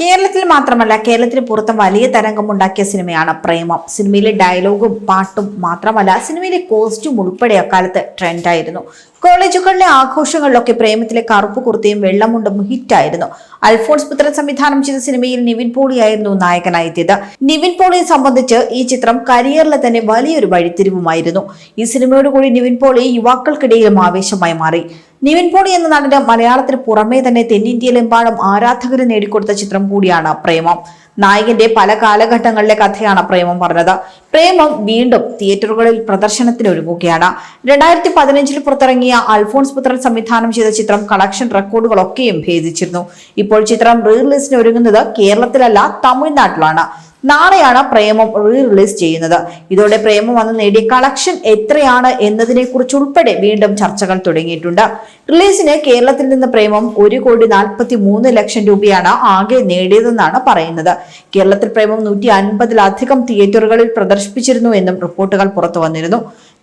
കേരളത്തിൽ മാത്രമല്ല കേരളത്തിന് പുറത്തും വലിയ തരംഗമുണ്ടാക്കിയ സിനിമയാണ് പ്രേമം. സിനിമയിലെ ഡയലോഗും പാട്ടും മാത്രമല്ല സിനിമയിലെ കോസ്റ്റ്യൂം ഉൾപ്പെടെ അക്കാലത്ത് ട്രെൻഡായിരുന്നു. കോളേജുകളിലെ ആഘോഷങ്ങളിലൊക്കെ പ്രേമത്തിലെ കറുപ്പ് കുർത്തിയും വെള്ളമുണ്ടും ഹിറ്റായിരുന്നു. അൽഫോൺസ് പുത്രൻ സംവിധാനം ചെയ്ത സിനിമയിൽ നിവിൻ പോളിയായിരുന്നു നായകനായെത്തിയത്. നിവിൻ പോളിയെ സംബന്ധിച്ച് ഈ ചിത്രം കരിയറിലെ തന്നെ വലിയൊരു വഴിത്തിരിവുമായിരുന്നു. ഈ സിനിമയോടുകൂടി നിവിൻ പോളി യുവാക്കൾക്കിടയിലും ആവേശമായി മാറി. നിവിൻ പോളി എന്ന നടന് മലയാളത്തിന് പുറമേ തന്നെ തെന്നിന്ത്യയിലെമ്പാടും ആരാധകര് നേടിക്കൊടുത്ത ചിത്രം കൂടിയാണ് പ്രേമം. നായകന്റെ പല കാലഘട്ടങ്ങളിലെ കഥയാണ് പ്രേമം പറഞ്ഞത്. പ്രേമം വീണ്ടും തിയേറ്ററുകളിൽ പ്രദർശനത്തിന് ഒരുങ്ങുകയാണ് രണ്ടായിരത്തി പതിനഞ്ചിൽ പുറത്തിറങ്ങിയ അൽഫോൺസ് പുത്രൻ സംവിധാനം ചെയ്ത ചിത്രം കളക്ഷൻ റെക്കോർഡുകളൊക്കെയും ഭേദിച്ചിരുന്നു. ഇപ്പോൾ ചിത്രം റീ റിലീസിന് ഒരുങ്ങുന്നത് കേരളത്തിലല്ല തമിഴ്നാട്ടിലാണ്. നാളെയാണ് പ്രേമം റീ റിലീസ് ചെയ്യുന്നത്. ഇതോടെ പ്രേമം വന്ന് നേടിയ കളക്ഷൻ എത്രയാണ് എന്നതിനെ കുറിച്ച് ഉൾപ്പെടെ വീണ്ടും ചർച്ചകൾ തുടങ്ങിയിട്ടുണ്ട്. റിലീസിന് കേരളത്തിൽ നിന്ന് പ്രേമം ഒരു കോടി നാൽപ്പത്തി മൂന്ന് ലക്ഷം രൂപയാണ് ആകെ നേടിയതെന്നാണ് പറയുന്നത്. കേരളത്തിൽ പ്രേമം നൂറ്റി അൻപതിലധികം തിയേറ്ററുകളിൽ പ്രദർശിപ്പിച്ചിരുന്നു എന്നും റിപ്പോർട്ടുകൾ പുറത്തു വന്നിരുന്നു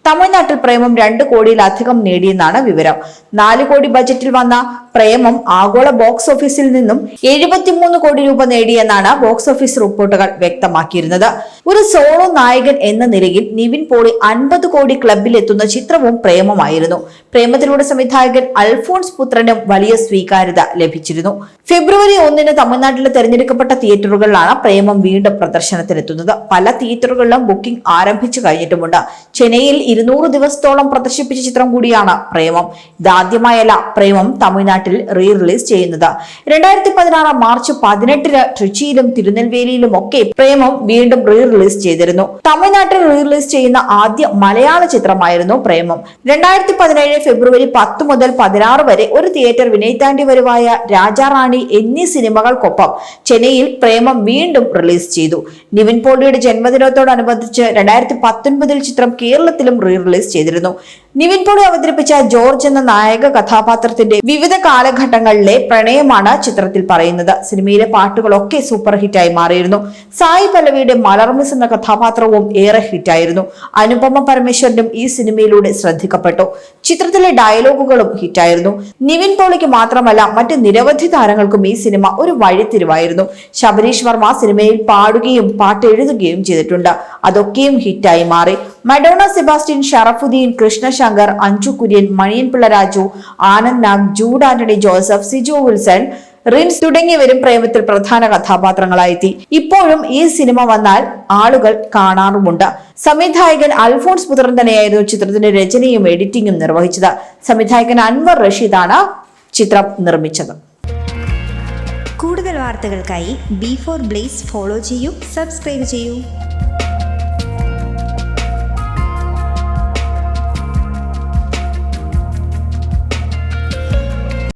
തമിഴ്നാട്ടിൽ പ്രേമം രണ്ട് കോടിയിലധികം നേടിയെന്നാണ് വിവരം. നാല് കോടി ബജറ്റിൽ വന്ന പ്രേമം ആഗോള ബോക്സ് ഓഫീസിൽ നിന്നും എഴുപത്തിമൂന്ന് കോടി രൂപ നേടിയെന്നാണ് ബോക്സ് ഓഫീസ് റിപ്പോർട്ടുകൾ വ്യക്തമാക്കിയിരുന്നത്. ഒരു സോളോ നായകൻ എന്ന നിലയിൽ നിവിൻ പോളി അൻപത് കോടി ക്ലബിൽ എത്തുന്ന ചിത്രവും പ്രേമമായിരുന്നു. പ്രേമത്തിലൂടെ സംവിധായകൻ അൽഫോൺസ് പുത്രനും വലിയ സ്വീകാര്യത ലഭിച്ചിരുന്നു. ഫെബ്രുവരി ഒന്നിന് തമിഴ്നാട്ടിലെ തെരഞ്ഞെടുക്കപ്പെട്ട തിയേറ്ററുകളിലാണ് പ്രേമം വീണ്ടും പ്രദർശനത്തിനെത്തുന്നത്. പല തിയേറ്ററുകളിലും ബുക്കിംഗ് ആരംഭിച്ചു കഴിഞ്ഞിട്ടുമുണ്ട്. ചെന്നൈയിൽ ഇരുന്നൂറ് ദിവസത്തോളം പ്രദർശിപ്പിച്ച ചിത്രം കൂടിയാണ് പ്രേമം. ഇതാദ്യമായല്ല പ്രേമം തമിഴ്നാട്ടിൽ റീ റിലീസ് ചെയ്യുന്നത്. രണ്ടായിരത്തി പതിനാറ് മാർച്ച് പതിനെട്ടിന് ട്രിച്ചിയിലും തിരുനെൽവേലിയിലും ഒക്കെ പ്രേമം വീണ്ടും റീ റിലീസ് ചെയ്തിരുന്നു. തമിഴ്നാട്ടിൽ റീ റിലീസ് ചെയ്യുന്ന ആദ്യ മലയാള ചിത്രമായിരുന്നു പ്രേമം. രണ്ടായിരത്തി പതിനേഴ് ഫെബ്രുവരി പത്ത് മുതൽ പതിനാറ് വരെ ഒരു തിയേറ്റർ വിനയ് വരുവായ രാജാറാണി എന്നീ സിനിമകൾക്കൊപ്പം ചെന്നൈയിൽ പ്രേമം വീണ്ടും റിലീസ് ചെയ്തു. നിവിൻ പോളിയുടെ ജന്മദിനത്തോടനുബന്ധിച്ച് രണ്ടായിരത്തി പത്തൊൻപതിൽ ചിത്രം കേരളത്തിലും റീ റിലീസ് ചെയ്തിരുന്നു. നിവിൻ പോളി അവതരിപ്പിച്ച ജോർജ് എന്ന നായക കഥാപാത്രത്തിന്റെ വിവിധ കാലഘട്ടങ്ങളിലെ പ്രണയമാണ് ചിത്രത്തിൽ പറയുന്നത്. സിനിമയിലെ പാട്ടുകളൊക്കെ സൂപ്പർ ഹിറ്റായി മാറിയിരുന്നു. സായി പല്ലവിയുടെ മലർമിസ് എന്ന കഥാപാത്രവും ഏറെ ഹിറ്റായിരുന്നു അനുപമ പരമേശ്വരനും ഈ സിനിമയിലൂടെ ശ്രദ്ധിക്കപ്പെട്ടു. ചിത്രത്തിലെ ഡയലോഗുകളും ഹിറ്റായിരുന്നു. നിവിൻ പോളിക്ക് മാത്രമല്ല മറ്റ് നിരവധി താരങ്ങൾക്കും ഈ സിനിമ ഒരു വഴിത്തിരിവായിരുന്നു. ശബരീഷ് വർമ്മ സിനിമയിൽ പാടുകയും പാട്ട് എഴുതുകയും ചെയ്തിട്ടുണ്ട്. അതൊക്കെയും ഹിറ്റായി മാറി. മഡോണ സെബാസ്റ്റ്യൻ ഷറഫുദ്ദീൻ കൃഷ്ണശങ്കർ അഞ്ജു കുര്യൻ മണിയൻ പിള്ള രാജു ആനന്ദ് നാഗ് ജൂഡ് ആന്റണി ജോസഫ് സിജു വിൽസൺ റിൻസ് തുടങ്ങിയവരും പ്രേമത്തിൽ പ്രധാന കഥാപാത്രങ്ങളായെത്തി. ഇപ്പോഴും ഈ സിനിമ വന്നാൽ ആളുകൾ കാണാറുമുണ്ട്. സംവിധായകൻ അൽഫോൺസ് പുത്രൻ തന്നെയായിരുന്നു ചിത്രത്തിന്റെ രചനയും എഡിറ്റിംഗും നിർവഹിച്ചത്. സംവിധായകൻ അൻവർ റഷീദാണ് ചിത്രം നിർമ്മിച്ചത്. കൂടുതൽ വാർത്തകൾക്കായി ബി ഫോർ ബ്ലേസ് ഫോളോ ചെയ്യൂ സബ്സ്ക്രൈബ് ചെയ്യൂ.